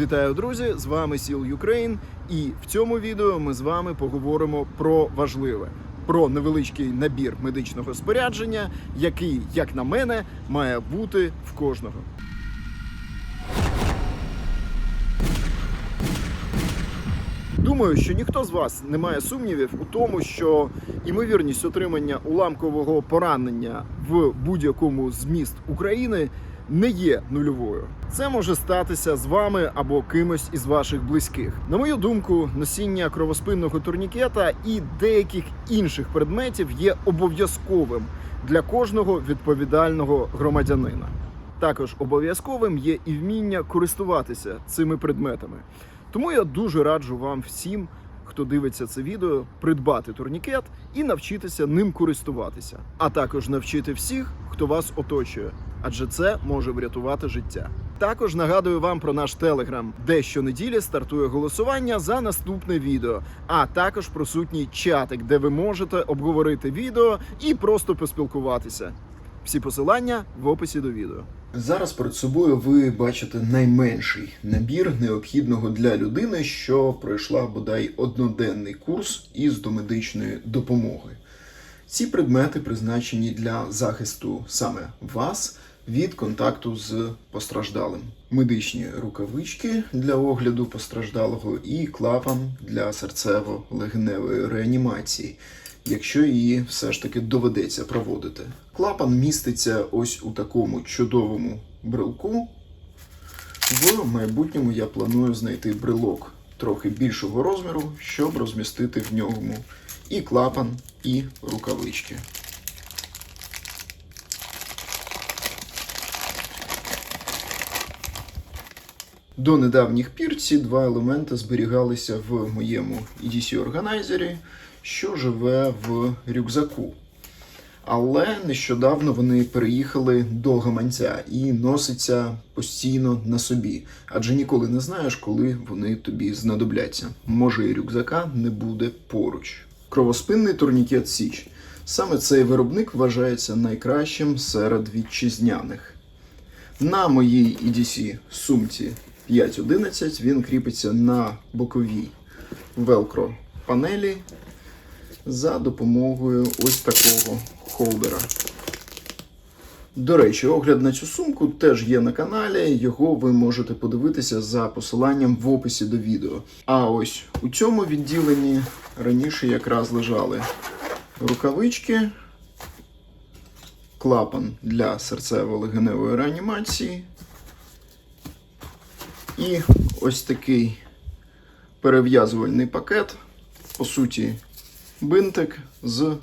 Вітаю, друзі! З вами Сіл Юкрейн. І в цьому відео ми з вами поговоримо про важливе, про невеличкий набір медичного спорядження, який, як на мене, має бути в кожного. Думаю, що ніхто з вас не має сумнівів у тому, що імовірність отримання уламкового поранення в будь-якому з міст України не є нульовою. Це може статися з вами або кимось із ваших близьких. На мою думку, носіння кровоспинного турнікета і деяких інших предметів є обов'язковим для кожного відповідального громадянина. Також обов'язковим є і вміння користуватися цими предметами. Тому я дуже раджу вам всім, хто дивиться це відео, придбати турнікет і навчитися ним користуватися, а також навчити всіх, хто вас оточує, адже це може врятувати життя. Також нагадую вам про наш телеграм, де щонеділі стартує голосування за наступне відео, а також присутній чатик, де ви можете обговорити відео і просто поспілкуватися. Всі посилання в описі до відео. Зараз перед собою ви бачите найменший набір необхідного для людини, що пройшла бодай одноденний курс із домедичної допомоги. Ці предмети призначені для захисту саме вас від контакту з постраждалим. Медичні рукавички для огляду постраждалого і клапан для серцево-легеневої реанімації, якщо її все ж таки доведеться проводити. Клапан міститься ось у такому чудовому брелку. В майбутньому я планую знайти брелок трохи більшого розміру, щоб розмістити в ньому і клапан, і рукавички. До недавніх пір ці два елементи зберігалися в моєму EDC органайзері, що живе в рюкзаку. Але нещодавно вони переїхали до гаманця і носяться постійно на собі, адже ніколи не знаєш, коли вони тобі знадобляться. Може, і рюкзака не буде поруч. Кровоспинний турнікет Січ. Саме цей виробник вважається найкращим серед вітчизняних. На моїй EDC сумці 5.11 він кріпиться на боковій велкро панелі за допомогою ось такого холдера. До речі, огляд на цю сумку теж є на каналі. Його ви можете подивитися за посиланням в описі до відео. А ось у цьому відділенні раніше якраз лежали рукавички, клапан для серцево-легеневої реанімації. І ось такий перев'язувальний пакет, по суті, бинтик з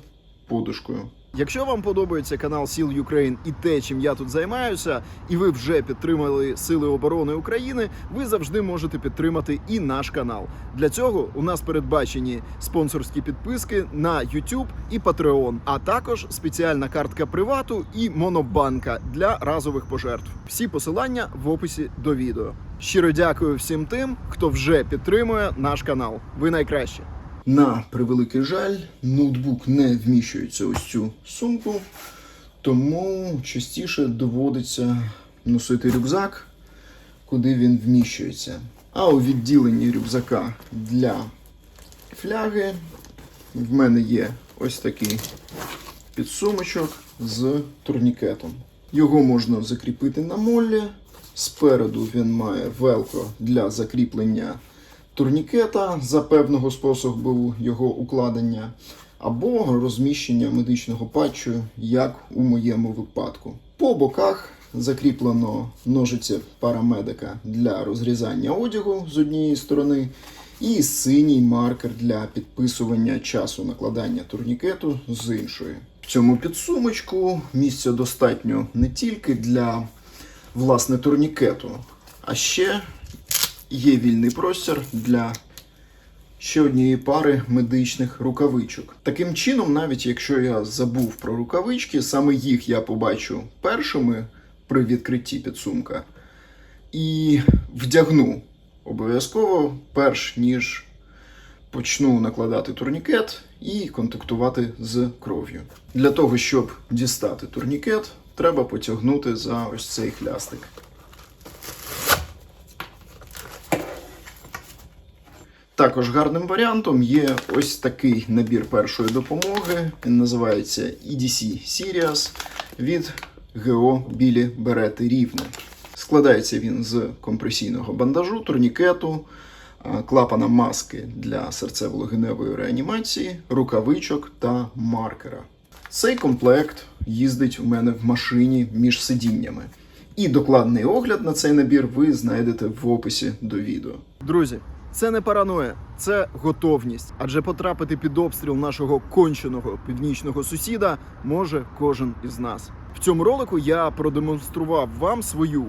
подушкою. Якщо вам подобається канал Сіл Юкрейн і те, чим я тут займаюся, і ви вже підтримали Сили оборони України, ви завжди можете підтримати і наш канал. Для цього у нас передбачені спонсорські підписки на YouTube і Patreon, а також спеціальна картка привату і монобанка для разових пожертв. Всі посилання в описі до відео. Щиро дякую всім тим, хто вже підтримує наш канал. Ви найкращі. На превеликий жаль, ноутбук не вміщується ось цю сумку, тому частіше доводиться носити рюкзак, куди він вміщується. А у відділенні рюкзака для фляги в мене є ось такий підсумочок з турнікетом. Його можна закріпити на моллі. Спереду він має велкро для закріплення турнікета за певного способу його укладення, або розміщення медичного патчу, як у моєму випадку. По боках закріплено ножиці парамедика для розрізання одягу з однієї сторони, і синій маркер для підписування часу накладання турнікету з іншої. В цьому підсумочку місця достатньо не тільки для власне турнікету, а ще є вільний простір для ще однієї пари медичних рукавичок. Таким чином, навіть якщо я забув про рукавички, саме їх я побачу першими при відкритті підсумка і вдягну обов'язково, перш ніж почну накладати турнікет і контактувати з кров'ю. Для того, щоб дістати турнікет, треба потягнути за ось цей хлястик. Також гарним варіантом є ось такий набір першої допомоги. Він називається EDC Sirius від ГО Білі Берети Рівне. Складається він з компресійного бандажу, турнікету, клапана маски для серцево-легеневої реанімації, рукавичок та маркера. Цей комплект їздить у мене в машині між сидіннями. І докладний огляд на цей набір ви знайдете в описі до відео. Друзі, це не параноя, це готовність. Адже потрапити під обстріл нашого конченого північного сусіда може кожен із нас. В цьому ролику я продемонстрував вам свою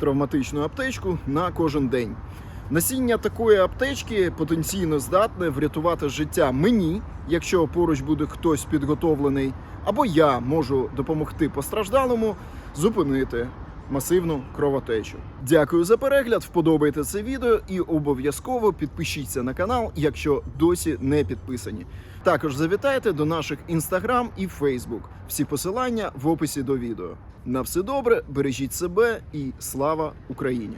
травматичну аптечку на кожен день. Насіння такої аптечки потенційно здатне врятувати життя мені, якщо поруч буде хтось підготовлений, або я можу допомогти постраждалому зупинити масивну кровотечу. Дякую за перегляд. Вподобайте це відео і обов'язково підпишіться на канал, якщо досі не підписані. Також завітайте до наших інстаграм і Фейсбук. Всі посилання в описі до відео. На все добре, бережіть себе і слава Україні!